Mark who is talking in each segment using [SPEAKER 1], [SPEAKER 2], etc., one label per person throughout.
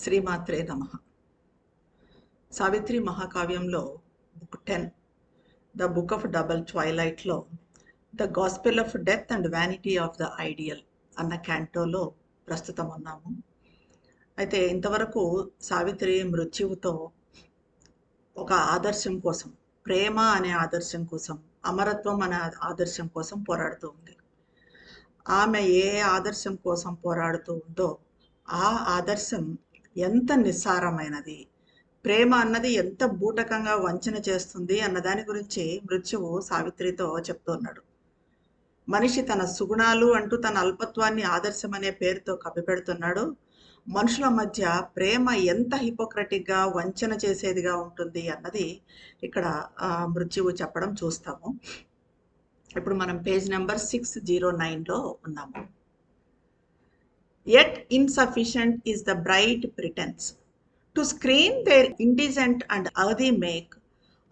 [SPEAKER 1] శ్రీమాత్రే నమ. Savitri మహాకావ్యంలో book ten the book of double ట్వైలైట్లో the gospel of death and vanity of the ideal అన్న క్యాంటోలో ప్రస్తుతం ఉన్నాము. అయితే ఇంతవరకు సావిత్రి మృత్యువుతో ఒక ఆదర్శం కోసం ప్రేమ అనే ఆదర్శం కోసం అమరత్వం అనే ఆదర్శం కోసం పోరాడుతూ ఉంది. ఆమె ఏ ఆదర్శం కోసం పోరాడుతూ ఉందో ఆ ఆదర్శం ఎంత నిస్సారమైనది. ప్రేమ అన్నది ఎంత బూటకంగా వంచన చేస్తుంది అన్న దాని గురించి మృత్యువు సావిత్రితో చెప్తున్నాడు మనిషి తన సుగుణాలు అంటూ తన అల్పత్వాన్ని ఆదర్శం అనే పేరుతో కప్పిపెడుతున్నాడు. మనుషుల మధ్య ప్రేమ ఎంత హిపోక్రటిక్గా వంచన చేసేదిగా ఉంటుంది అన్నది ఇక్కడ మృత్యువు చెప్పడం చూస్తాము. ఇప్పుడు మనం పేజ్ నెంబర్ సిక్స్ జీరో నైన్లో ఉన్నాము. Yet insufficient is the bright pretense. To screen their indigent and earthy make,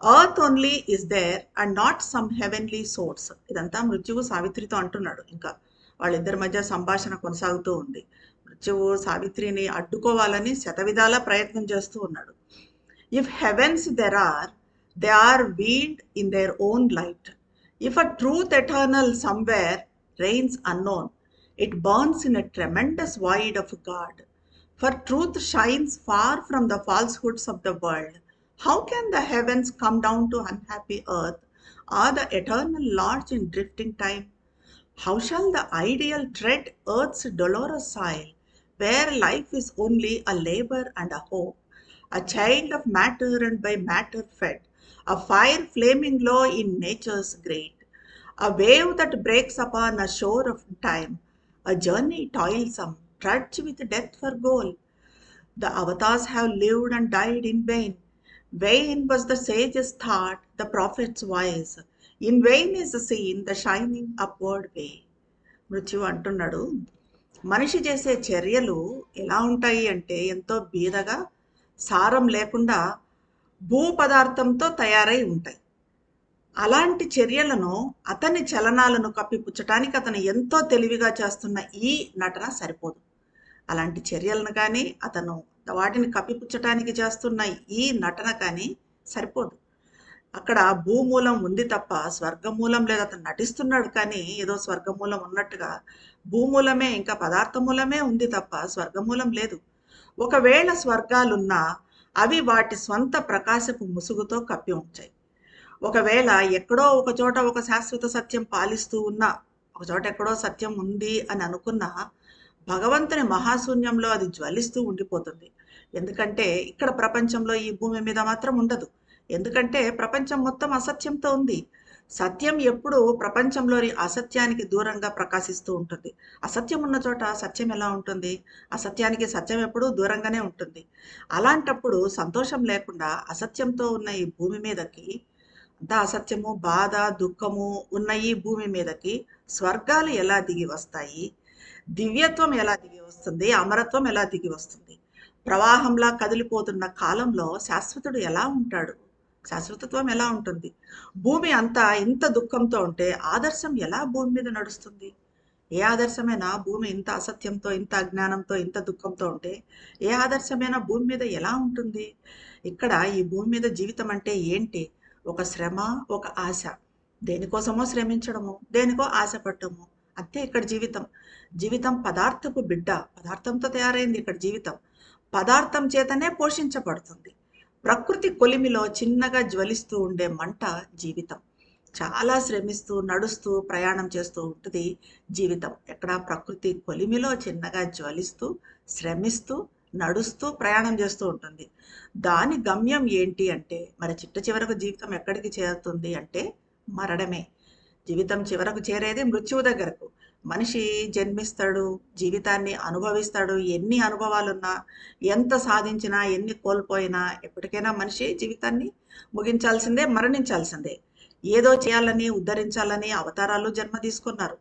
[SPEAKER 1] earth only is there and not some heavenly source ఇదంతా మృత్యువు సావిత్రితో అంటున్నాడు ఇంకా వాళ్ళిద్దరి మధ్య సంభాషణ కొనసాగుతూ ఉంది మృత్యువు సావిత్రిని అడ్డుకోవాలని శతవిధాల ప్రయత్నం చేస్తూ ఉన్నాడు if heavens there are they are veiled in their own light if a truth eternal somewhere reigns unknown it burns in a tremendous void of God. For truth shines far from the falsehoods of the world. How can the heavens come down to unhappy earth, or the eternal lodge in drifting time? How shall the ideal tread earth's dolorous soil, where life is only a labor and a hope, a child of matter and by matter fed, a fire flaming low in nature's grate, a wave that breaks upon a shore of time, a journey toilsome, trudge with death for goal. The avatars have lived and died in vain. Vain was the sage's thought, the prophet's wise. In vain is seen the shining upward way. మృత్యు అంటున్నాడు మనిషి చేసే చర్యలు ఎలా ఉంటాయి అంటే ఎంతో బీదగా సారం లేకుండా భూ పదార్థంతో తయారై ఉంటాయి అలాంటి చర్యలను అతని చలనాలను కప్పిపుచ్చటానికి అతను ఎంతో తెలివిగా చేస్తున్న ఈ నటన సరిపోదు. అలాంటి చర్యలను కానీ అతను వాటిని కప్పిపుచ్చటానికి చేస్తున్న ఈ నటన కానీ సరిపోదు. అక్కడ భూమూలం ఉంది తప్ప స్వర్గమూలం లేదు. అతను నటిస్తున్నాడు కానీ ఏదో స్వర్గమూలం ఉన్నట్టుగా భూమూలమే ఇంకా పదార్థమూలమే ఉంది తప్ప స్వర్గమూలం లేదు. ఒకవేళ స్వర్గాలున్నా అవి వాటి స్వంత ప్రకాశపు ముసుగుతో కప్పి ఉంచాయి. ఒకవేళ ఎక్కడో ఒక చోట ఒక శాశ్వత సత్యం పాలిస్తూ ఉన్నా ఒక చోట ఎక్కడో సత్యం ఉంది అని అనుకున్నా భగవంతుని మహాశూన్యంలో అది జ్వలిస్తూ ఉండిపోతుంది. ఎందుకంటే ఇక్కడ ప్రపంచంలో ఈ భూమి మీద మాత్రం ఉండదు. ఎందుకంటే ప్రపంచం మొత్తం అసత్యంతో ఉంది. సత్యం ఎప్పుడు ప్రపంచంలోని అసత్యానికి దూరంగా ప్రకాశిస్తూ ఉంటుంది. అసత్యం ఉన్న చోట సత్యం ఎలా ఉంటుంది? అసత్యానికి సత్యం ఎప్పుడూ దూరంగానే ఉంటుంది. అలాంటప్పుడు సంతోషం లేకుండా అసత్యంతో ఉన్న ఈ భూమి మీదకి అంత అసత్యము బాధ దుఃఖము ఉన్న ఈ భూమి మీదకి. స్వర్గాలు ఎలా దిగి వస్తాయి? దివ్యత్వం ఎలా దిగి వస్తుంది? అమరత్వం ఎలా దిగి వస్తుంది? ప్రవాహంలా కదిలిపోతున్న కాలంలో శాశ్వతుడు ఎలా ఉంటాడు? శాశ్వతత్వం ఎలా ఉంటుంది? భూమి అంతా ఇంత దుఃఖంతో ఉంటే ఆదర్శం ఎలా భూమి మీద నడుస్తుంది? ఏ ఆదర్శమైనా భూమి ఇంత అసత్యంతో ఇంత అజ్ఞానంతో ఇంత దుఃఖంతో ఉంటే? ఏ ఆదర్శమైనా భూమి మీద ఎలా ఉంటుంది? ఇక్కడ ఈ భూమి మీద జీవితం అంటే ఏంటి? ఒక శ్రమ ఒక ఆశ. దేనికోసమో శ్రమించడము దేనికో ఆశపడటము. అంతే ఇక్కడ జీవితం. జీవితం పదార్థపు బిడ్డ. పదార్థంతో తయారైంది ఇక్కడ జీవితం. పదార్థం చేతనే పోషించబడుతుంది. ప్రకృతి కొలిమిలో చిన్నగా జ్వలిస్తూ ఉండే మంట జీవితం. చాలా శ్రమిస్తూ నడుస్తూ ప్రయాణం చేస్తూ ఉంటుంది జీవితం. ఎక్కడ ప్రకృతి కొలిమిలో చిన్నగా జ్వలిస్తూ శ్రమిస్తూ నడుస్తూ ప్రయాణం చేస్తూ ఉంటుంది. దాని గమ్యం ఏంటి అంటే మరి చిట్ట చివరకు జీవితం ఎక్కడికి చేరుతుంది అంటే మరణమే. జీవితం చివరకు చేరేది మృత్యువు దగ్గరకు. మనిషి జన్మిస్తాడు జీవితాన్ని అనుభవిస్తాడు. ఎన్ని అనుభవాలున్నా ఎంత సాధించినా ఎన్ని కోల్పోయినా ఎప్పటికైనా మనిషి జీవితాన్ని ముగించాల్సిందే మరణించాల్సిందే. ఏదో చేయాలని ఉద్ధరించాలని అవతారాలు జన్మ తీసుకున్నారు.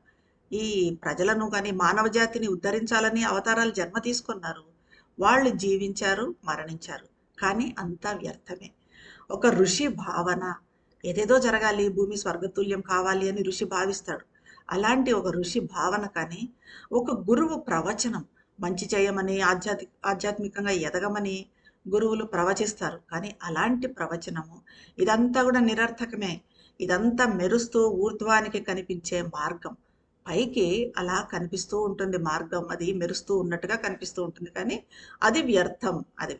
[SPEAKER 1] ఈ ప్రజలను కానీ మానవ జాతిని ఉద్ధరించాలని అవతారాలు జన్మ తీసుకున్నారు. వాళ్ళు జీవించారు మరణించారు. కానీ అంతా వ్యర్థమే. ఒక ఋషి భావన ఏదేదో జరగాలి భూమి స్వర్గతుల్యం కావాలి అని ఋషి భావిస్తాడు. అలాంటి ఒక ఋషి భావన కానీ ఒక గురువు ప్రవచనం మంచి చేయమని ఆధ్యాత్మిక ఆధ్యాత్మికంగా ఎదగమని గురువులు ప్రవచిస్తారు. కానీ అలాంటి ప్రవచనము ఇదంతా కూడా నిరర్థకమే. ఇదంతా మెరుస్తూ ఊర్ధ్వానికి కనిపించే మార్గం. పైకి అలా కనిపిస్తూ ఉంటుంది మార్గం అది మెరుస్తూ ఉన్నట్టుగా కనిపిస్తూ ఉంటుంది. కానీ అది వ్యర్థం అది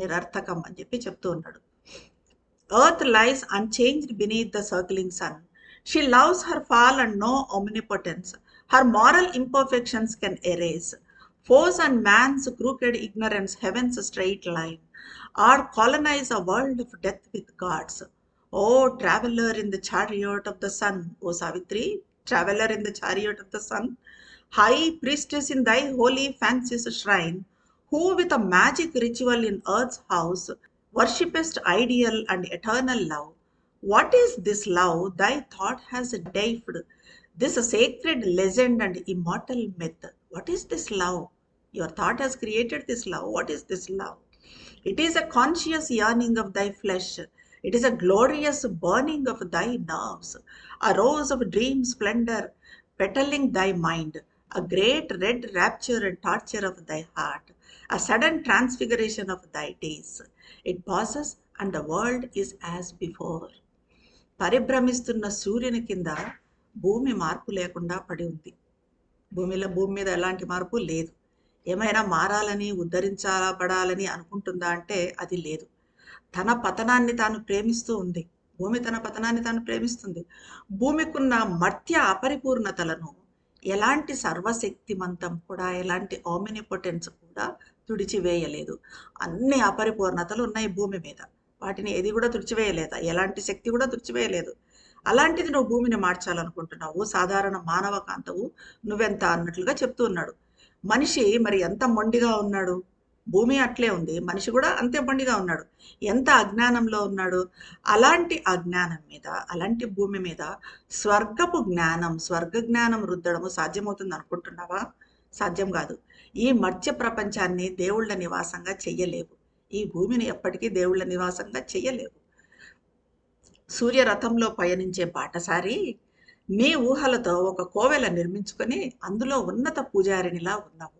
[SPEAKER 1] నిరర్థకం అని చెప్పి చెప్తూ ఉన్నాడు. Earth lies unchanged beneath the circling sun she loves her fall and no omnipotence her mortal imperfections can erase force and man's crooked ignorance heaven's straight line or colonise a world of death with gods O traveller in the chart of the sun O Savitri traveler in the chariot of the sun, high priestess in thy holy fancy's shrine, who with a magic ritual in earth's house worshipest ideal and eternal love. What is this love thy thought has deified? This sacred legend and immortal myth. What is this love? Your thought has created this love. What is this love? It is a conscious yearning of thy flesh. It is a glorious burning of thy nerves a rose of dream splendour petalling thy mind a great red rapture and torture of thy heart a sudden transfiguration of thy days it passes and the world is as before పరిభ్రమిస్తున్న సూర్యుని కింద భూమి మార్పు లేకుండా పడి ఉంది. భూమిలో భూమి మీద ఎలాంటి మార్పు లేదు. ఏమైనా మారాలని ఉద్ధరించబడాలని అనుకుంటుందా అంటే అది లేదు. తన పతనాన్ని తాను ప్రేమిస్తూ ఉంది. భూమి తన పతనాన్ని తాను ప్రేమిస్తుంది. భూమికున్న మర్త్య అపరిపూర్ణతలను ఎలాంటి సర్వశక్తిమంతం కూడా ఎలాంటి ఆమినిపొటెన్స్ కూడా తుడిచివేయలేదు. అన్ని అపరిపూర్ణతలు ఉన్నాయి భూమి మీద. వాటిని ఏది కూడా తుడిచివేయలేదు? ఎలాంటి శక్తి కూడా తుడిచివేయలేదు. అలాంటిది నువ్వు భూమిని మార్చాలనుకుంటున్నావు. సాధారణ మానవ కాంతవు నువ్వెంత అన్నట్లుగా చెప్తూ ఉన్నాడు. మనిషి మరి ఎంత మొండిగా ఉన్నాడు? భూమి అట్లే ఉంది. మనిషి కూడా అంతే బండిగా ఉన్నాడు. ఎంత అజ్ఞానంలో ఉన్నాడు? అలాంటి అజ్ఞానం మీద అలాంటి భూమి మీద స్వర్గపు జ్ఞానం స్వర్గ జ్ఞానం రుద్దడము సాధ్యమవుతుంది అనుకుంటున్నావా? సాధ్యం కాదు. ఈ మత్స్య ప్రపంచాన్ని దేవుళ్ళ నివాసంగా చెయ్యలేవు. ఈ భూమిని ఎప్పటికీ దేవుళ్ళ నివాసంగా చెయ్యలేవు. సూర్యరథంలో పయనించే బాటసారి నీ ఊహలతో ఒక కోవెల నిర్మించుకొని అందులో ఉన్నత పూజారినిలా ఉన్నావు.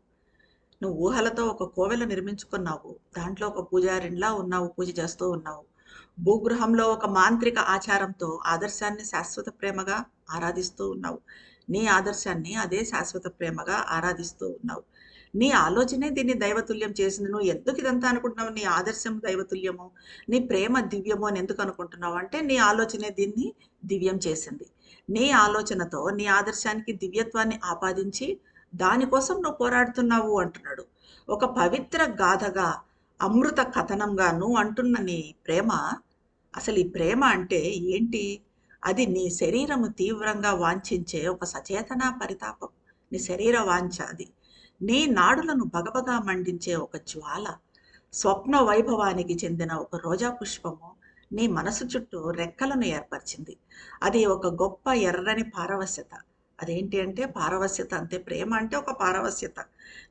[SPEAKER 1] నువ్వు ఊహలతో ఒక కోవెల నిర్మించుకున్నావు. దాంట్లో ఒక పూజారినిలా ఉన్నావు పూజ చేస్తూ ఉన్నావు. భూగృహంలో ఒక మాంత్రిక ఆచారంతో ఆదర్శాన్ని శాశ్వత ప్రేమగా ఆరాధిస్తూ ఉన్నావు. నీ ఆదర్శాన్ని అదే శాశ్వత ప్రేమగా ఆరాధిస్తూ ఉన్నావు. నీ ఆలోచనే దీన్ని దైవతుల్యం చేసింది. నువ్వు ఎందుకు ఇదంతా అనుకుంటున్నావు? నీ ఆదర్శం దైవతుల్యము నీ ప్రేమ దివ్యము అని ఎందుకు అనుకుంటున్నావు? అంటే నీ ఆలోచనే దీన్ని దివ్యం చేసింది. నీ ఆలోచనతో నీ ఆదర్శానికి దివ్యత్వాన్ని ఆపాదించి దానికోసం నువ్వు పోరాడుతున్నావు అంటున్నాడు. ఒక పవిత్ర గాథగా అమృత కథనంగా నువ్వు అంటున్న నీ ప్రేమ. అసలు ఈ ప్రేమ అంటే ఏంటి? అది నీ శరీరము తీవ్రంగా వాంఛించే ఒక సచేతన పరితాపం. నీ శరీర వాంఛ అది. నీ నాడులను బగబగా మండించే ఒక జ్వాల. స్వప్న వైభవానికి చెందిన ఒక రోజా పుష్పము నీ మనసు చుట్టూ రెక్కలను ఏర్పరిచింది. అది ఒక గొప్ప ఎర్రని పారవశ్యత. అదేంటి అంటే పారవస్యత అంతే. ప్రేమ అంటే ఒక పారవస్యత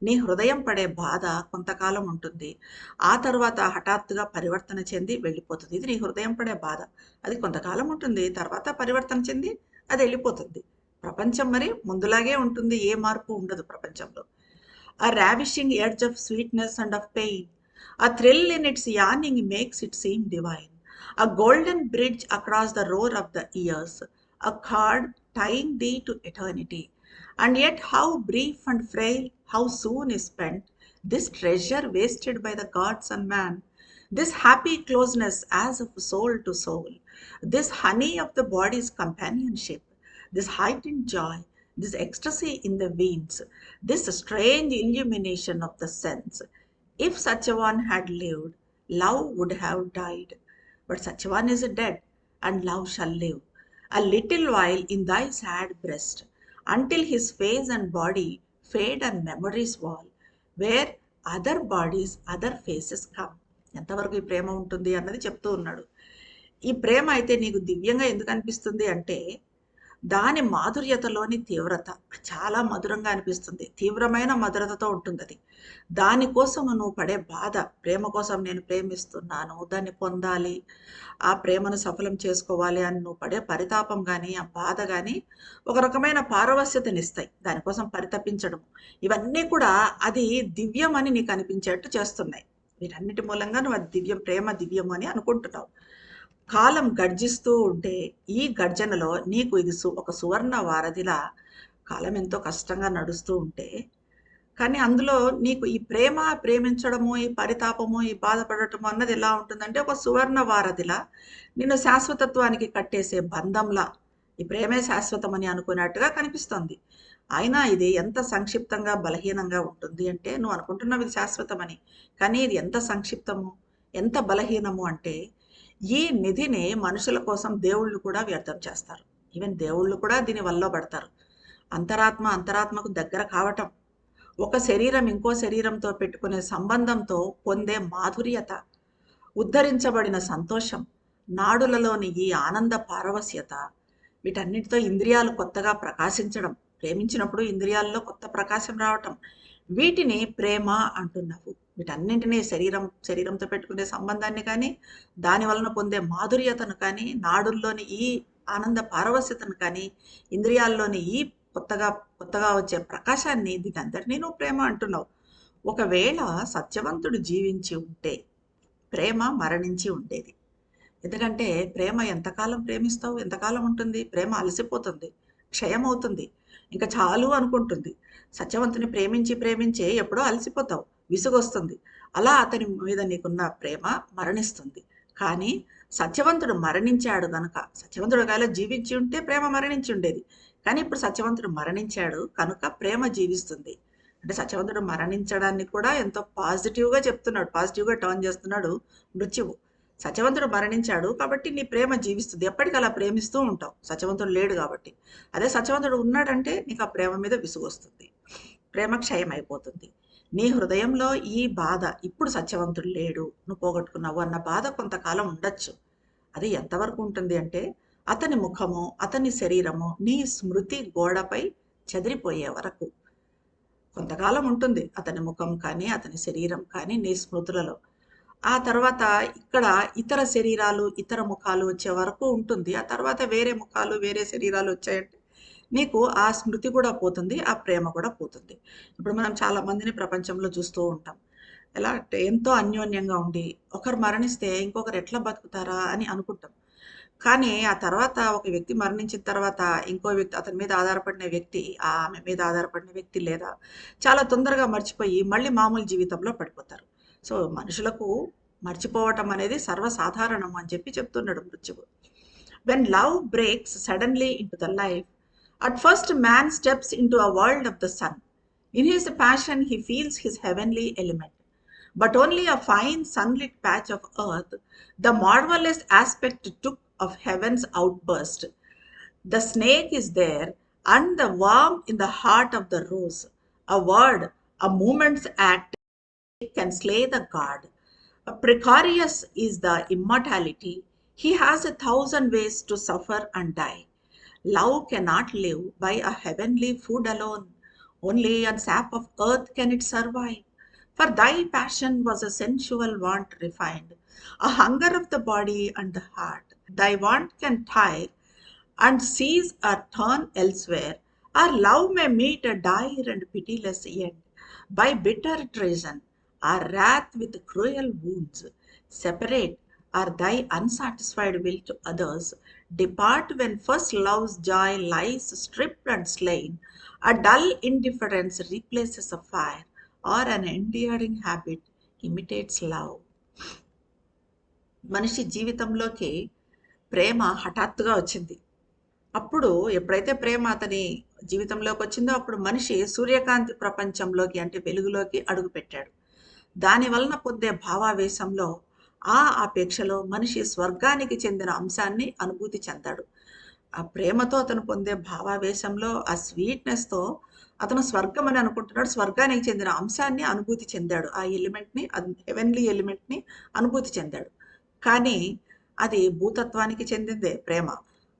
[SPEAKER 1] నీ హృదయం పడే బాధ కొంతకాలం ఉంటుంది. ఆ తర్వాత హఠాత్తుగా పరివర్తన చెంది వెళ్ళిపోతుంది. ఇది నీ హృదయం పడే బాధ. అది కొంతకాలం ఉంటుంది. తర్వాత పరివర్తన చెంది అది వెళ్ళిపోతుంది. ప్రపంచం మరి ముందులాగే ఉంటుంది. ఏ మార్పు ఉండదు ప్రపంచంలో. A ravishing edge of sweetness and of pain a thrill in its yearning makes it seem divine A golden bridge across the roar of the years. A cord tying thee to eternity. And yet, how brief and frail, how soon is spent this treasure wasted by the gods and man. This happy closeness as of soul to soul. This honey of the body's companionship. This heightened joy this ecstasy in the veins, this strange illumination of the sense. If such a one had lived, love would have died. But such a one is dead, and love shall live. A little while in thy sad breast, until his face and body fade and memories wall, where other bodies, other faces come. ఎంతవరకు ఈ ప్రేమ ఉంటుంది అన్నది చెప్తూ ఉన్నాడు ఈ ప్రేమ అయితే నీకు దివ్యంగా ఎందుకు అనిపిస్తుంది అంటే దాని మాధుర్యతలోని తీవ్రత చాలా మధురంగా అనిపిస్తుంది. తీవ్రమైన మధురతతో ఉంటుంది అది దానికోసం నువ్వు పడే బాధ ప్రేమ కోసం నేను ప్రేమిస్తున్నాను దాన్ని పొందాలి ఆ ప్రేమను సఫలం చేసుకోవాలి అని నువ్వు పడే పరితాపం కానీ ఆ బాధ కానీ ఒక రకమైన పారవస్యతనిస్తాయి దానికోసం పరితపించడం ఇవన్నీ కూడా అది దివ్యం అని నీకు అనిపించేట్టు చేస్తున్నాయి. వీటన్నిటి మూలంగా నువ్వు అది దివ్యం ప్రేమ దివ్యం అని అనుకుంటున్నావు. కాలం గర్జిస్తూ ఉంటే ఈ గర్జనలో నీకు ఇది సు ఒక సువర్ణ వారధిలా కాలం ఎంతో కష్టంగా నడుస్తూ ఉంటే కానీ అందులో నీకు ఈ ప్రేమ ప్రేమించడము ఈ పరితాపము ఈ బాధపడటము అన్నది ఎలా ఉంటుందంటే ఒక సువర్ణ వారధిలా నిన్ను శాశ్వతత్వానికి కట్టేసే బంధంలా ఈ ప్రేమే శాశ్వతమని అనుకున్నట్టుగా కనిపిస్తుంది. అయినా ఇది ఎంత సంక్షిప్తంగా బలహీనంగా ఉంటుంది అంటే నువ్వు అనుకుంటున్నావు ఇది శాశ్వతమని కానీ ఇది ఎంత సంక్షిప్తము ఎంత బలహీనము అంటే ఈ నిధిని మనుషుల కోసం దేవుళ్ళు కూడా వ్యర్థం చేస్తారు. ఈవెన్ దేవుళ్ళు కూడా దీని వల్ల పడతారు. అంతరాత్మ అంతరాత్మకు దగ్గర కావటం ఒక శరీరం ఇంకో శరీరంతో పెట్టుకునే సంబంధంతో పొందే మాధుర్యత ఉద్ధరించబడిన సంతోషం నాడులలోని ఈ ఆనంద పారవస్యత వీటన్నిటితో ఇంద్రియాలు కొత్తగా ప్రకాశించడం ప్రేమించినప్పుడు ఇంద్రియాల్లో కొత్త ప్రకాశం రావటం వీటిని ప్రేమ అంటున్నావు. వీటన్నింటినీ శరీరం శరీరంతో పెట్టుకునే సంబంధాన్ని కానీ దాని వలన పొందే మాధుర్యతను కానీ నాడుల్లోని ఈ ఆనంద పారవస్యతను కానీ ఇంద్రియాల్లోని ఈ కొత్తగా కొత్తగా వచ్చే ప్రకాశాన్ని దీని అందరినీ నువ్వు ప్రేమ అంటున్నావు. ఒకవేళ సత్యవంతుడు జీవించి ఉంటే ప్రేమ మరణించి ఉండేది. ఎందుకంటే ప్రేమ ఎంతకాలం ప్రేమిస్తావు? ఎంతకాలం ఉంటుంది? ప్రేమ అలసిపోతుంది క్షయమవుతుంది ఇంకా చాలు అనుకుంటుంది. సత్యవంతుని ప్రేమించి ప్రేమించి ఎప్పుడో అలసిపోతావు. విసుగొస్తుంది. అలా అతని మీద నీకున్న ప్రేమ మరణిస్తుంది. కానీ సత్యవంతుడు మరణించాడు గనుక సత్యవంతుడు ఒకవేళ జీవించి ఉంటే ప్రేమ మరణించి ఉండేది. కానీ ఇప్పుడు సత్యవంతుడు మరణించాడు కనుక ప్రేమ జీవిస్తుంది. అంటే సత్యవంతుడు మరణించడాన్ని కూడా ఎంతో పాజిటివ్గా చెప్తున్నాడు. పాజిటివ్గా టర్న్ చేస్తున్నాడు మృత్యువు. సత్యవంతుడు మరణించాడు కాబట్టి నీ ప్రేమ జీవిస్తుంది. ఎప్పటికీ అలా ప్రేమిస్తూ ఉంటావు. సత్యవంతుడు లేడు కాబట్టి. అదే సత్యవంతుడు ఉన్నాడంటే నీకు ఆ ప్రేమ మీద విసుగొస్తుంది. ప్రేమ క్షయం అయిపోతుంది నీ హృదయంలో ఈ బాధ ఇప్పుడు సత్యవంతుడు లేడు నువ్వు పోగొట్టుకున్నావు అన్న బాధ కొంతకాలం ఉండొచ్చు. అది ఎంతవరకు ఉంటుంది అంటే అతని ముఖము అతని శరీరము నీ స్మృతి గోడపై చెదిరిపోయే వరకు. కొంతకాలం ఉంటుంది అతని ముఖం కానీ అతని శరీరం కానీ నీ స్మృతులలో. ఆ తర్వాత ఇక్కడ ఇతర శరీరాలు ఇతర ముఖాలు వచ్చే వరకు ఉంటుంది. ఆ తర్వాత వేరే ముఖాలు వేరే శరీరాలు వచ్చాయంటే నీకు ఆ స్మృతి కూడా పోతుంది ఆ ప్రేమ కూడా పోతుంది. ఇప్పుడు మనం చాలా మందిని ప్రపంచంలో చూస్తూ ఉంటాం. ఎలా అంటే ఎంతో అన్యోన్యంగా ఉండి ఒకరు మరణిస్తే ఇంకొకరు ఎట్లా బతుకుతారా అని అనుకుంటాం. కానీ ఆ తర్వాత ఒక వ్యక్తి మరణించిన తర్వాత ఇంకో వ్యక్తి అతని మీద ఆధారపడిన వ్యక్తి ఆ ఆమె మీద ఆధారపడిన వ్యక్తి లేదా చాలా తొందరగా మర్చిపోయి మళ్ళీ మామూలు జీవితంలో పడిపోతారు. సో మనుషులకు మర్చిపోవటం అనేది సర్వసాధారణం అని చెప్పి చెప్తున్నాడు మృత్యువు. When love breaks suddenly into the life At first, man steps into a world of the sun. In his passion, he feels his heavenly element. But only a fine sunlit patch of earth, the marvelous aspect took of heaven's outburst. The snake is there, and the worm in the heart of the rose. A word, a moment's act can slay the god. Precarious is the immortality. He has a thousand ways to suffer and die. Love cannot live by a heavenly food alone. Only on sap of earth can it survive. For thy passion was a sensual want refined, a hunger of the body and the heart. Thy want can tire and cease or turn elsewhere, Our love may meet a dire and pitiless end by bitter treason, or wrath with cruel wounds. Separate are thy unsatisfied will to others. Depart when first love's joy lies strip and slain. A dull indifference replaces a fire, or an enduring habit imitates love మనిషి జీవితంలోకి ప్రేమ హఠాత్తుగా వచ్చింది అప్పుడు ఎప్పుడైతే ప్రేమ అతని జీవితంలోకి వచ్చిందో అప్పుడు మనిషి సూర్యకాంతి ప్రపంచంలోకి అంటే వెలుగులోకి అడుగుపెట్టాడు దాని వలన పొందే భావావేశంలో ఆ అపేక్షలో మనిషి స్వర్గానికి చెందిన అంశాన్ని అనుభూతి చెందాడు. ఆ ప్రేమతో అతను పొందే భావావేశంలో ఆ స్వీట్నెస్తో అతను స్వర్గం అని అనుకుంటున్నాడు. స్వర్గానికి చెందిన అంశాన్ని అనుభూతి చెందాడు. ఆ ఎలిమెంట్ని హెవెన్లీ ఎలిమెంట్ని అనుభూతి చెందాడు. కానీ అది భూతత్వానికి చెందిందే ప్రేమ.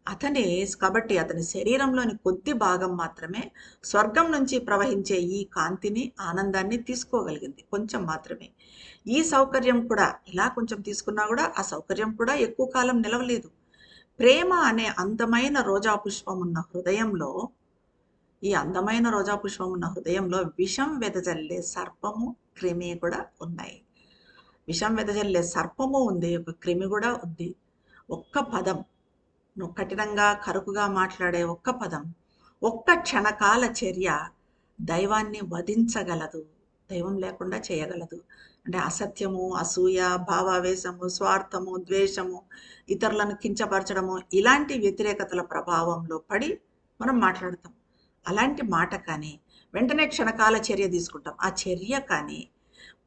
[SPEAKER 1] అతని కాబట్టి అతని శరీరంలోని కొద్ది భాగం మాత్రమే స్వర్గం నుంచి ప్రవహించే ఈ కాంతిని ఆనందాన్ని తీసుకోగలిగింది. కొంచెం మాత్రమే. ఈ సౌకర్యం కూడా ఇలా కొంచెం తీసుకున్నా కూడా ఆ సౌకర్యం కూడా ఎక్కువ కాలం నిలవలేదు. ప్రేమ అనే అందమైన రోజా పుష్పం ఉన్న హృదయంలో ఈ అందమైన రోజా పుష్పం ఉన్న హృదయంలో విషం వెదజల్లే సర్పము క్రిమి కూడా ఉన్నాయి. విషం వెదజల్లే సర్పము ఉంది ఒక క్రిమి కూడా ఉంది. ఒక్క పదం నువ్వు కఠినంగా కరుకుగా మాట్లాడే ఒక్క పదం ఒక్క క్షణకాల చర్య దైవాన్ని వధించగలదు దైవం లేకుండా చేయగలదు. అంటే అసత్యము అసూయ భావావేశము స్వార్థము ద్వేషము ఇతరులను కించపరచడము ఇలాంటి వ్యతిరేకతల ప్రభావంలో పడి మనం మాట్లాడతాం. అలాంటి మాట కానీ వెంటనే క్షణకాల చర్య తీసుకుంటాం. ఆ చర్య కానీ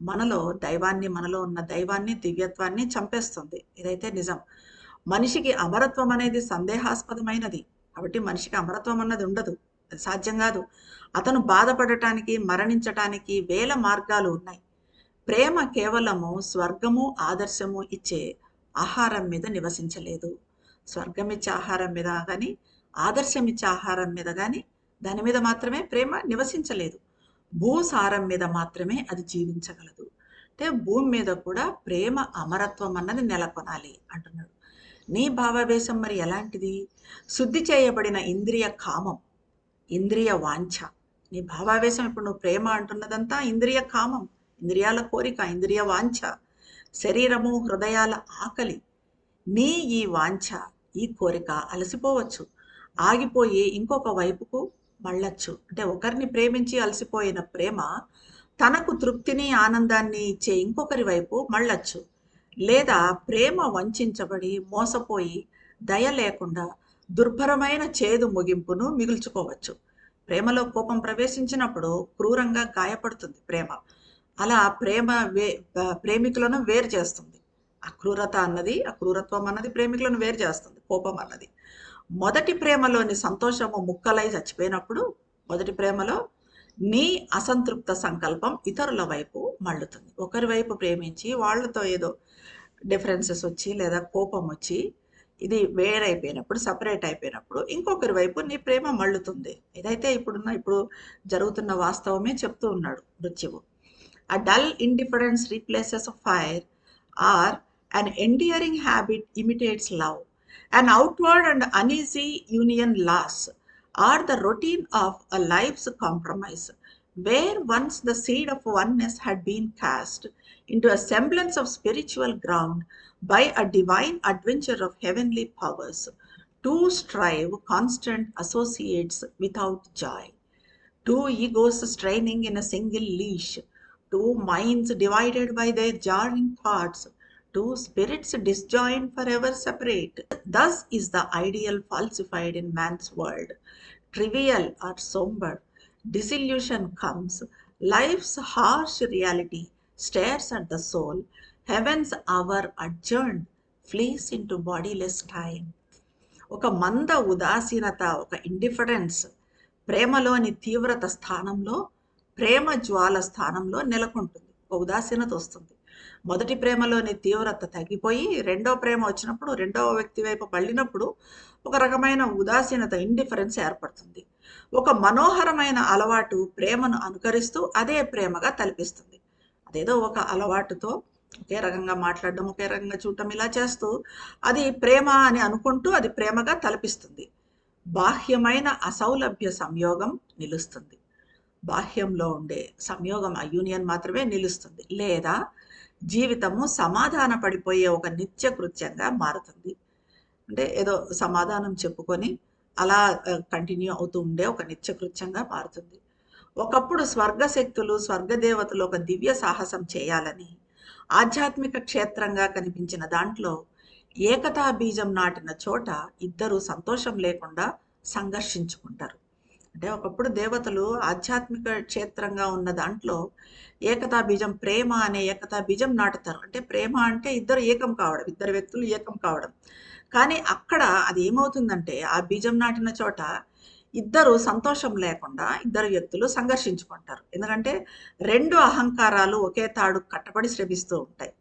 [SPEAKER 1] మనలో దైవాన్ని మనలో ఉన్న దైవాన్ని దివ్యత్వాన్ని చంపేస్తుంది. ఇదైతే నిజం. మనిషికి అమరత్వం అనేది సందేహాస్పదమైనది. కాబట్టి మనిషికి అమరత్వం అన్నది ఉండదు. అది సాధ్యం కాదు. అతను బాధపడటానికి మరణించటానికి వేల మార్గాలు ఉన్నాయి. ప్రేమ కేవలము స్వర్గము ఆదర్శము ఇచ్చే ఆహారం మీద నివసించలేదు. స్వర్గం ఇచ్చే ఆహారం మీద కానీ ఆదర్శం ఇచ్చే ఆహారం మీద కానీ దాని మీద మాత్రమే ప్రేమ నివసించలేదు. భూసారం మీద మాత్రమే అది జీవించగలదు. అంటే భూమి మీద కూడా ప్రేమ అమరత్వం అన్నది నెలకొనాలి అంటున్నాడు. నీ భావావేశం మరి ఎలాంటిది? శుద్ధి చేయబడిన ఇంద్రియ కామం ఇంద్రియ వాంఛ. నీ భావావేశం ఇప్పుడు నువ్వు ప్రేమ అంటున్నదంతా ఇంద్రియ కామం. ఇంద్రియాల కోరిక ఇంద్రియ వాంఛ శరీరము హృదయాల ఆకలి. నీ ఈ వాంఛ ఈ కోరిక అలసిపోవచ్చు. ఆగిపోయి ఇంకొక వైపుకు మళ్ళచ్చు. అంటే ఒకరిని ప్రేమించి అలసిపోయిన ప్రేమ తనకు తృప్తిని ఆనందాన్ని ఇచ్చే ఇంకొకరి వైపు మళ్ళచ్చు. లేదా ప్రేమ వంచబడి మోసపోయి దయ లేకుండా దుర్భరమైన చేదు ముగింపును మిగుల్చుకోవచ్చు. ప్రేమలో కోపం ప్రవేశించినప్పుడు క్రూరంగా గాయపడుతుంది ప్రేమ. అలా ప్రేమ వే ప్రేమికులను వేరు చేస్తుంది. అక్రూరత అన్నది అక్రూరత్వం అన్నది ప్రేమికులను వేరు చేస్తుంది కోపం అన్నది. మొదటి ప్రేమలోని సంతోషము ముక్కలై చచ్చిపోయినప్పుడు మొదటి ప్రేమలో నీ అసంతృప్త సంకల్పం ఇతరుల వైపు మళ్ళుతుంది. ఒకరి వైపు ప్రేమించి వాళ్ళతో ఏదో డిఫరెన్సెస్ వచ్చి లేదా కోపం వచ్చి ఇది వేరైపోయినప్పుడు సపరేట్ అయిపోయినప్పుడు ఇంకొకరి వైపు నీ ప్రేమ మళ్ళుతుంది. ఇదైతే ఇప్పుడున్న ఇప్పుడు జరుగుతున్న వాస్తవమే చెప్తూ ఉన్నాడు మృత్యువు. A dull indifference replaces a fire, or an endearing habit imitates love. An outward and uneasy union loss, or the routine of a life's compromise, where once the seed of oneness had been cast into a semblance of spiritual ground by a divine adventure of heavenly powers, to strive constant associates without joy. Two egos straining in a single leash, two minds divided by their jarring thoughts, two spirits disjoined forever separate. Thus is the ideal falsified in man's world. Trivial or somber, disillusion comes, life's harsh reality stares at the soul, heaven's hour adjourned flees into bodiless time. ఒక మంద ఉదాసీనత ఒక indifference ప్రేమలోని తీవ్రత స్థానంలో ప్రేమ జ్వాల స్థానంలో నెలకొంటుంది. ఒక ఉదాసీనత వస్తుంది. మొదటి ప్రేమలోని తీవ్రత తగ్గిపోయి రెండో ప్రేమ వచ్చినప్పుడు రెండవ వ్యక్తి వైపు పళ్ళినప్పుడు ఒక రకమైన ఉదాసీనత ఇండిఫరెన్స్ ఏర్పడుతుంది. ఒక మనోహరమైన అలవాటు ప్రేమను అనుకరిస్తూ అదే ప్రేమగా తలపిస్తుంది. అదేదో ఒక అలవాటుతో ఒకే రకంగా మాట్లాడడం ఒకే రకంగా చూడటం ఇలా చేస్తూ అది ప్రేమ అని అనుకుంటూ అది ప్రేమగా తలపిస్తుంది. బాహ్యమైన అసౌలభ్య సంయోగం నిలుస్తుంది. బాహ్యంలో ఉండే సంయోగం ఆ యూనియన్ మాత్రమే నిలుస్తుంది. లేదా జీవితము సమాధాన పడిపోయే ఒక నిత్య కృత్యంగా మారుతుంది. అంటే ఏదో సమాధానం చెప్పుకొని అలా కంటిన్యూ అవుతూ ఉండే ఒక నిత్య కృత్యంగా మారుతుంది. ఒకప్పుడు స్వర్గ శక్తులు స్వర్గదేవతలు ఒక దివ్య సాహసం చేయాలని ఆధ్యాత్మిక క్షేత్రంగా కనిపించిన దాంట్లో ఏకతా బీజం నాటిన చోట ఇద్దరు సంతోషం లేకుండా సంఘర్షించుకుంటారు. అంటే ఒకప్పుడు దేవతలు ఆధ్యాత్మిక క్షేత్రంగా ఉన్న దాంట్లో ఏకతా బీజం ప్రేమ అనే ఏకతా బీజం నాటుతారు. అంటే ప్రేమ అంటే ఇద్దరు ఏకం కావడం ఇద్దరు వ్యక్తులు ఏకం కావడం. కానీ అక్కడ అది ఏమవుతుందంటే ఆ బీజం నాటిన చోట ఇద్దరు సంతోషం లేకుండా ఇద్దరు వ్యక్తులు సంఘర్షించుకుంటారు. ఎందుకంటే రెండు అహంకారాలు ఒకే తాడు కట్టబడి శ్రమిస్తూ ఉంటాయి.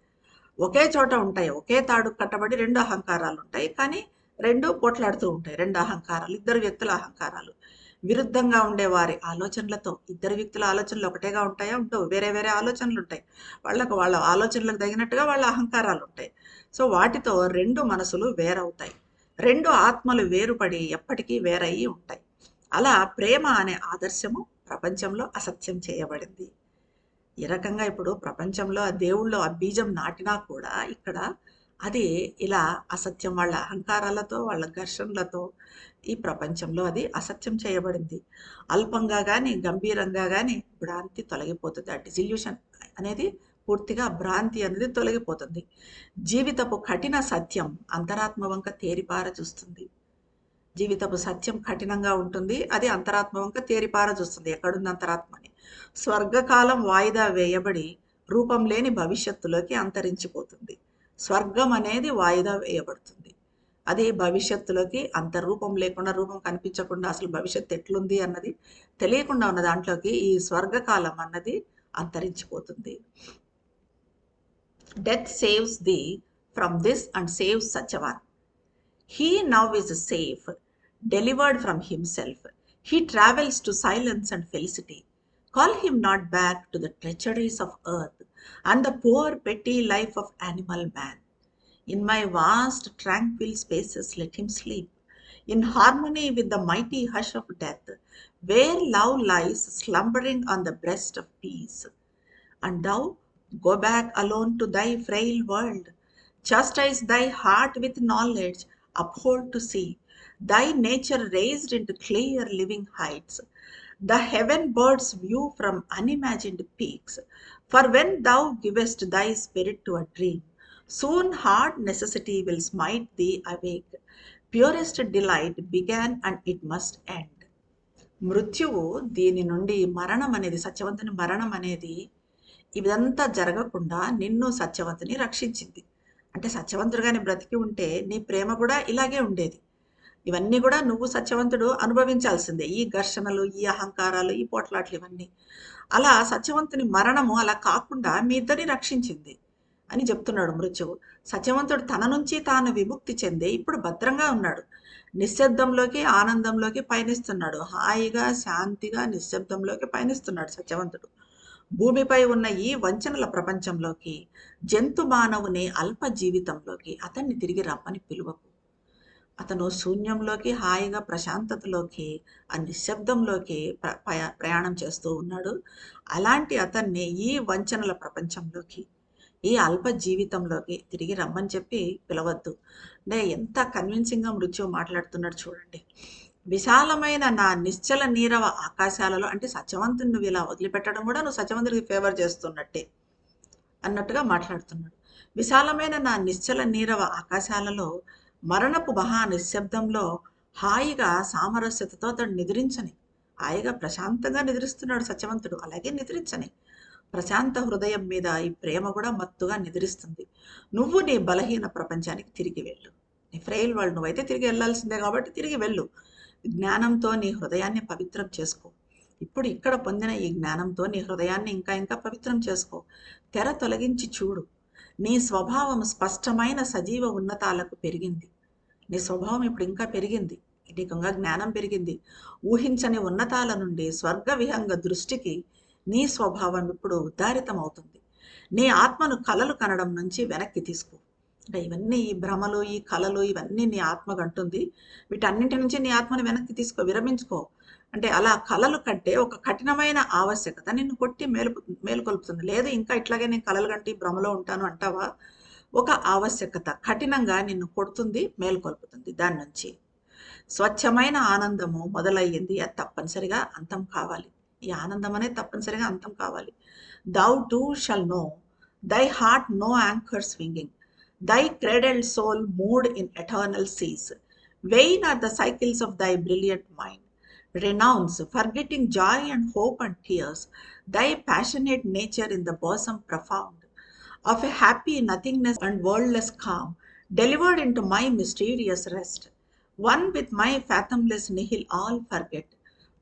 [SPEAKER 1] ఒకే చోట ఉంటాయి ఒకే తాడు కట్టబడి రెండు అహంకారాలు ఉంటాయి. కానీ రెండు పోట్లాడుతూ ఉంటాయి రెండు అహంకారాలు ఇద్దరు వ్యక్తుల అహంకారాలు. విరుద్ధంగా ఉండే వారి ఆలోచనలతో ఇద్దరు వ్యక్తుల ఆలోచనలు ఒకటేగా ఉంటాయా ఉండవు. వేరే వేరే ఆలోచనలు ఉంటాయి వాళ్ళకు వాళ్ళ ఆలోచనలకు తగినట్టుగా వాళ్ళ అహంకారాలు ఉంటాయి సో వాటితో రెండు మనసులు వేరవుతాయి. రెండు ఆత్మలు వేరుపడి ఎప్పటికీ వేరయ్యి ఉంటాయి. అలా ప్రేమ అనే ఆదర్శము ప్రపంచంలో అసత్యం చేయబడింది. ఈ రకంగా ఇప్పుడు ప్రపంచంలో ఆ దేవుళ్ళు ఆ బీజం నాటినా కూడా ఇక్కడ అది ఇలా అసత్యం వాళ్ళ అహంకారాలతో వాళ్ళ ఘర్షణలతో ఈ ప్రపంచంలో అది అసత్యం చేయబడింది. అల్పంగా కానీ గంభీరంగా కానీ భ్రాంతి తొలగిపోతుంది. ఆ డిజిల్యూషన్ అనేది పూర్తిగా భ్రాంతి అనేది తొలగిపోతుంది. జీవితపు కఠిన సత్యం అంతరాత్మ వంక తేరిపార చూస్తుంది. జీవితపు సత్యం కఠినంగా ఉంటుంది. అది అంతరాత్మ వంక తేరిపార చూస్తుంది. ఎక్కడుంది అంతరాత్మ అని. స్వర్గకాలం వాయిదా వేయబడి రూపం లేని భవిష్యత్తులోకి అంతరించిపోతుంది. స్వర్గం అనేది వాయిదా వేయబడుతుంది. అది భవిష్యత్తులోకి అంత రూపం లేకుండా రూపం కనిపించకుండా అసలు భవిష్యత్తు ఎట్లుంది అన్నది తెలియకుండా ఉన్న దాంట్లోకి ఈ స్వర్గకాలం అన్నది అంతరించిపోతుంది. Death saves thee from this and saves such one he now is safe delivered from himself he travels to silence and felicity call him not back to the treacheries of earth and the poor petty life of animal man. In my vast tranquil spaces let him sleep, in harmony with the mighty hush of death, where love lies slumbering on the breast of peace. And thou go back alone to thy frail world, chastise thy heart with knowledge, uphold to see thy nature raised into clear living heights, the heaven bird's view from unimagined peaks. For when thou givest thy spirit to a dream, soon hard necessity will smite thee awake purest delight began and it must end మృత్యువు దీని నుండి మరణం అనేది సత్యవంతుని మరణం అనేది ఇదంతా జరగకుండా నిన్ను సత్యవంతుని రక్షించింది అంటే సత్యవంతుడుగానే బ్రతికి ఉంటే నీ ప్రేమ కూడా ఇలాగే ఉండేది ఇవన్నీ కూడా నువ్వు సత్యవంతుడు అనుభవించాల్సిందే. ఈ ఘర్షణలు ఈ అహంకారాలు ఈ పోట్లాట్లు ఇవన్నీ. అలా సత్యవంతుని మరణము అలా కాకుండా మీ ఇద్దరిని రక్షించింది అని చెప్తున్నాడు మృత్యువు. సత్యవంతుడు తన నుంచి తాను విముక్తి చెంది ఇప్పుడు భద్రంగా ఉన్నాడు. నిశ్శబ్దంలోకి ఆనందంలోకి పయనిస్తున్నాడు. హాయిగా శాంతిగా నిశ్శబ్దంలోకి పయనిస్తున్నాడు సత్యవంతుడు. భూమిపై ఉన్న ఈ వంచనల ప్రపంచంలోకి జంతు మానవుని అల్ప జీవితంలోకి అతన్ని తిరిగి రమ్మని పిలువకు. అతను శూన్యంలోకి హాయిగా ప్రశాంతతలోకి ఆ నిశ్శబ్దంలోకి ప్ర ప్రయాణం చేస్తూ ఉన్నాడు. అలాంటి అతన్ని ఈ వంచనల ప్రపంచంలోకి ఈ అల్ప జీవితంలోకి తిరిగి రమ్మని చెప్పి పిలవద్దు. అంటే ఎంత కన్విన్సింగ్గా మృత్యువు మాట్లాడుతున్నాడు చూడండి. విశాలమైన నా నిశ్చల నీరవ ఆకాశాలలో అంటే సత్యవంతుని నువ్వు ఇలా వదిలిపెట్టడం కూడా నువ్వు సత్యవంతుడికి ఫేవర్ చేస్తున్నట్టే అన్నట్టుగా మాట్లాడుతున్నాడు. విశాలమైన నా నిశ్చల నీరవ ఆకాశాలలో మరణపు మహా నిశ్శబ్దంలో హాయిగా సామరస్యతతో అతడు నిద్రించని. హాయిగా ప్రశాంతంగా నిద్రిస్తున్నాడు సత్యవంతుడు. అలాగే నిద్రించని. ప్రశాంత హృదయం మీద ఈ ప్రేమ కూడా మత్తుగా నిద్రిస్తుంది. నువ్వు నీ బలహీన ప్రపంచానికి తిరిగి వెళ్ళు. నీ ఫ్రెయిల్ వాళ్ళు నువ్వైతే తిరిగి వెళ్ళాల్సిందే కాబట్టి తిరిగి వెళ్ళు. జ్ఞానంతో నీ హృదయాన్ని పవిత్రం చేసుకో. ఇప్పుడు ఇక్కడ పొందిన ఈ జ్ఞానంతో నీ హృదయాన్ని ఇంకా ఇంకా పవిత్రం చేసుకో. తెర తొలగించి చూడు. నీ స్వభావం స్పష్టమైన సజీవ ఉన్నతాలకు పెరిగింది. నీ స్వభావం ఇప్పుడు ఇంకా పెరిగింది. నీకు జ్ఞానం పెరిగింది. ఊహించని ఉన్నతాల నుండి స్వర్గ విహంగ దృష్టికి నీ స్వభావం ఇప్పుడు ఉద్దారితం అవుతుంది నీ ఆత్మను కలలు కనడం నుంచి వెనక్కి తీసుకో. అంటే ఇవన్నీ ఈ భ్రమలు ఈ కళలు ఇవన్నీ నీ ఆత్మకు అంటుంది. వీటన్నింటి నుంచి నీ ఆత్మను వెనక్కి తీసుకో విరమించుకో. అంటే అలా కళలు కంటే ఒక కఠినమైన ఆవశ్యకత నిన్ను కొట్టి మేలు మేలుకొల్పుతుంది. లేదు ఇంకా ఇట్లాగే నేను కళలు కంటే భ్రమలో ఉంటాను అంటావా? ఒక ఆవశ్యకత కఠినంగా నిన్ను కొడుతుంది మేలుకొల్పుతుంది. దాని నుంచి స్వచ్ఛమైన ఆనందము మొదలయ్యింది. అది తప్పనిసరిగా అంతం కావాలి. ఈ ఆనందం అనేది తప్పనిసరిగా అంతం కావాలి. Thou too shall know. Thy heart no anchor swinging. Thy cradle soul moored in eternal seas vain are the cycles of thy brilliant mind. Renounce, forgetting joy and hope and tears, thy passionate nature in the bosom profound of a happy nothingness and worldless calm, delivered into my mysterious rest. One with my fathomless nihil all forget.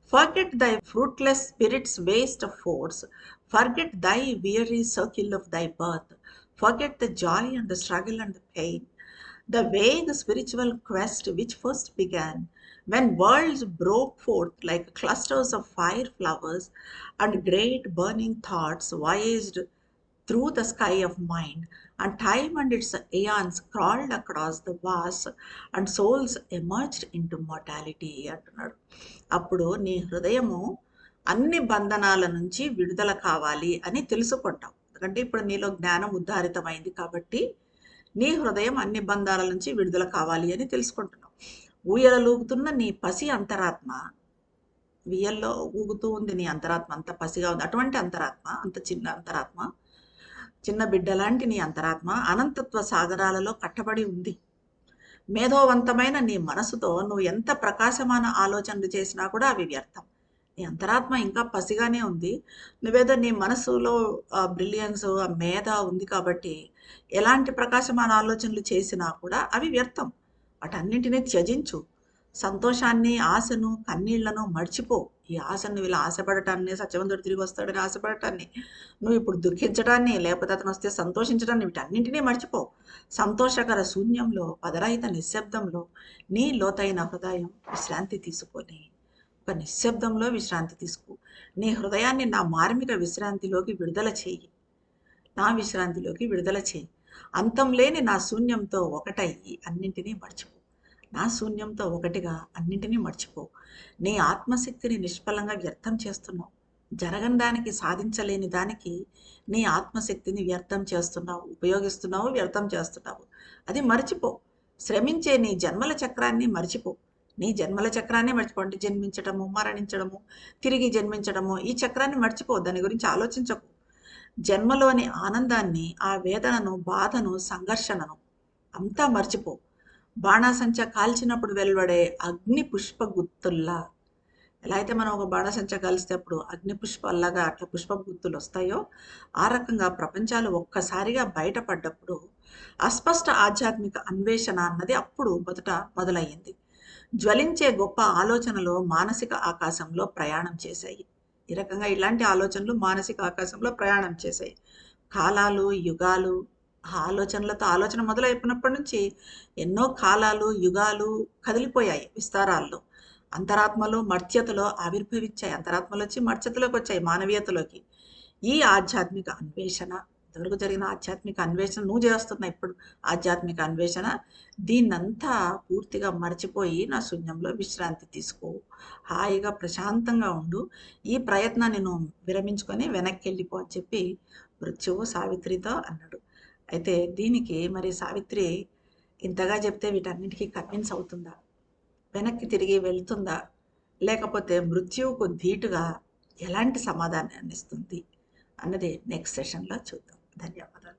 [SPEAKER 1] Forget thy fruitless spirit's waste of force. Forget thy weary circle of thy birth. Forget the joy and the struggle and the pain. the vague spiritual quest which first began when worlds broke forth like clusters of fire flowers and great burning thoughts voyaged through the sky of mind, and time and its aeons crawled across the vast, and souls emerged into mortality అంటున్నాడు అప్పుడు నీ హృదయము అన్ని బంధనాల నుంచి విడుదల కావాలి అని తెలుసుకుంటావు ఎందుకంటే ఇప్పుడు నీలో జ్ఞానం ఉద్ధారితమైంది కాబట్టి నీ హృదయం అన్ని బంధాల నుంచి విడుదల కావాలి అని తెలుసుకుంటున్నావు ఊయలలూగుతున్న నీ పసి అంతరాత్మ వియల్లో ఊగుతూ ఉంది నీ అంతరాత్మ అంత పసిగా ఉంది. అటువంటి అంతరాత్మ అంత చిన్న అంతరాత్మ చిన్న బిడ్డ లాంటి నీ అంతరాత్మ అనంతత్వ సాగరాలలో కట్టబడి ఉంది. మేధోవంతమైన నీ మనసుతో నువ్వు ఎంత ప్రకాశమాన ఆలోచనలు చేసినా కూడా అవి వ్యర్థం. నీ అంతరాత్మ ఇంకా పసిగానే ఉంది. నువ్వేదో నీ మనసులో ఆ బ్రిలియన్స్ ఆ మేధ ఉంది కాబట్టి ఎలాంటి ప్రకాశమాన ఆలోచనలు చేసినా కూడా అవి వ్యర్థం. వాటన్నింటినీ త్యజించు. సంతోషాన్ని ఆశను కన్నీళ్ళను మర్చిపో. ఈ ఆశను నువ్వు ఇలా ఆశపడటాన్ని సత్యవంతుడు తిరిగి వస్తాడని ఆశపడటాన్ని. నువ్వు ఇప్పుడు దుఃఖించడాన్ని లేకపోతే అతను వస్తే సంతోషించడాన్ని వీటన్నింటినీ మర్చిపో. సంతోషకర శూన్యంలో పదరహిత నిశ్శబ్దంలో నీ లోతైన హృదయం విశ్రాంతి తీసుకొని. ఒక నిశ్శబ్దంలో విశ్రాంతి తీసుకో. నీ హృదయాన్ని నా మార్మిక విశ్రాంతిలోకి విడుదల చేయి. నా విశ్రాంతిలోకి విడుదల చేయి. అంతం లేని నా శూన్యంతో ఒకటయ్యి అన్నింటినీ మర్చిపో. నా శూన్యంతో ఒకటిగా అన్నింటినీ మర్చిపో. నీ ఆత్మశక్తిని నిష్ఫలంగా వ్యర్థం చేస్తున్నావు. జరగని దానికి సాధించలేని దానికి నీ ఆత్మశక్తిని వ్యర్థం చేస్తున్నావు ఉపయోగిస్తున్నావు వ్యర్థం చేస్తున్నావు. అది మర్చిపో. శ్రమించే నీ జన్మల చక్రాన్ని మర్చిపో. నీ జన్మల చక్రాన్ని మర్చిపోండి జన్మించడము మరణించడము తిరిగి జన్మించడము ఈ చక్రాన్ని మర్చిపో. దాని గురించి ఆలోచించకు. జన్మలోని ఆనందాన్ని ఆ వేదనను బాధను సంఘర్షణను. అంతా మర్చిపో. బాణాసంచ కాల్చినప్పుడు వెలువడే అగ్ని పుష్ప గుత్తుల్లా. ఎలా అయితే మనం ఒక బాణసంచ కాల్స్తే అప్పుడు అగ్ని పుష్పల్లాగా అట్లా పుష్ప గుర్తులు వస్తాయో ఆ రకంగా ప్రపంచాలు ఒక్కసారిగా బయటపడ్డప్పుడు అస్పష్ట ఆధ్యాత్మిక అన్వేషణ అన్నది అప్పుడు మొదట మొదలయ్యింది. జ్వలించే గొప్ప ఆలోచనలు మానసిక ఆకాశంలో ప్రయాణం చేశాయి. ఈ రకంగా ఇలాంటి ఆలోచనలు మానసిక ఆకాశంలో ప్రయాణం చేశాయి. కాలాలు యుగాలు ఆ ఆలోచనలతో ఆలోచన మొదలైపోయినప్పటి నుంచి ఎన్నో కాలాలు యుగాలు కదిలిపోయాయి విస్తారాల్లో. అంతరాత్మలు మర్త్యతలో ఆవిర్భవించాయి అంతరాత్మలు వచ్చి మర్త్యతలోకి వచ్చాయి మానవీయతలోకి. ఈ ఆధ్యాత్మిక అన్వేషణ ఇంతవరకు జరిగిన ఆధ్యాత్మిక అన్వేషణ నువ్వు చేస్తున్న ఇప్పుడు ఆధ్యాత్మిక అన్వేషణ దీన్నంతా పూర్తిగా మర్చిపోయి నా శూన్యంలో విశ్రాంతి తీసుకో. హాయిగా ప్రశాంతంగా ఉండు. ఈ ప్రయత్నాన్ని నువ్వు విరమించుకొని వెనక్కి వెళ్ళిపో అని చెప్పి మృత్యువు సావిత్రితో అన్నాడు. అయితే దీనికి మరి సావిత్రి ఇంతగా చెప్తే వీటన్నిటికీ కన్విన్స్ అవుతుందా? వెనక్కి తిరిగి వెళ్తుందా? లేకపోతే మృత్యువుకు ధీటుగా ఎలాంటి సమాధానాన్ని ఇస్తుంది? అన్నది నెక్స్ట్ సెషన్లో చూద్దాం. 得了不得！